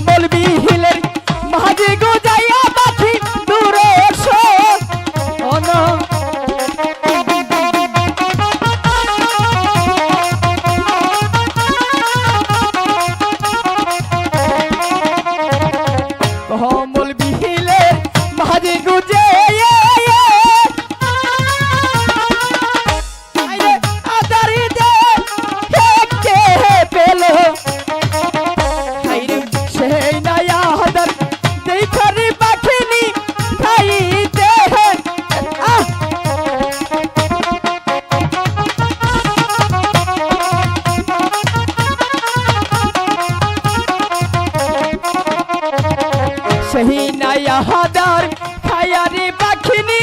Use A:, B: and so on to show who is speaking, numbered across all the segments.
A: Bolivia. বিনায়া হাদার খায়ারে পাখিনি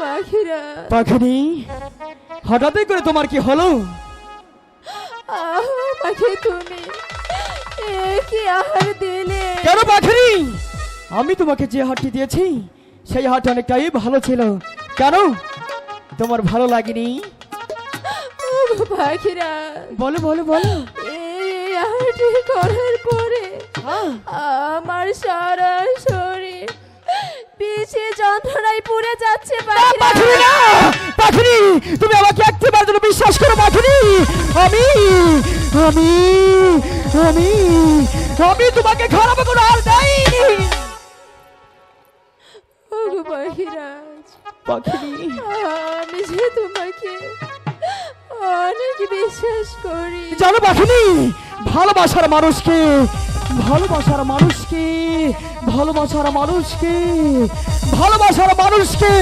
A: পাখিরা।
B: পাখিনি? হঠাৎই করে তোমার কি হলো?
A: আমাকে তুমি কি আহার দিলে?
B: কেন পাখিনি? আমি তোমাকে যে হাটটি দিয়েছি সেই হাট অনেকটাই ভালো ছিল। কেন? তোমার ভালো লাগেনি?
A: পাখিরা।
B: বলো বলো বলো।
A: এই করার পরে
B: হ্যাঁ।
A: আমার সারা যন্ত্রণায় পুড়ে যাচ্ছে
B: পাখিনি না! পাখিনি তুমি আমাকে একটিবার জন্য বিশ্বাস করো পাখিনি আমি আমি আমি আমি তোমাকে খারাপ কোনো আর
A: ও পাখিরাজ
B: পাখিনি
A: আমি যে তোমাকে অনেক বিশ্বাস করি।
B: জানো পাখিনি ভালোবাসার মানুষকে ভালোবাসার মানুষকে ভালোবাসার মানুষকে ভালোবাসার মানুষকে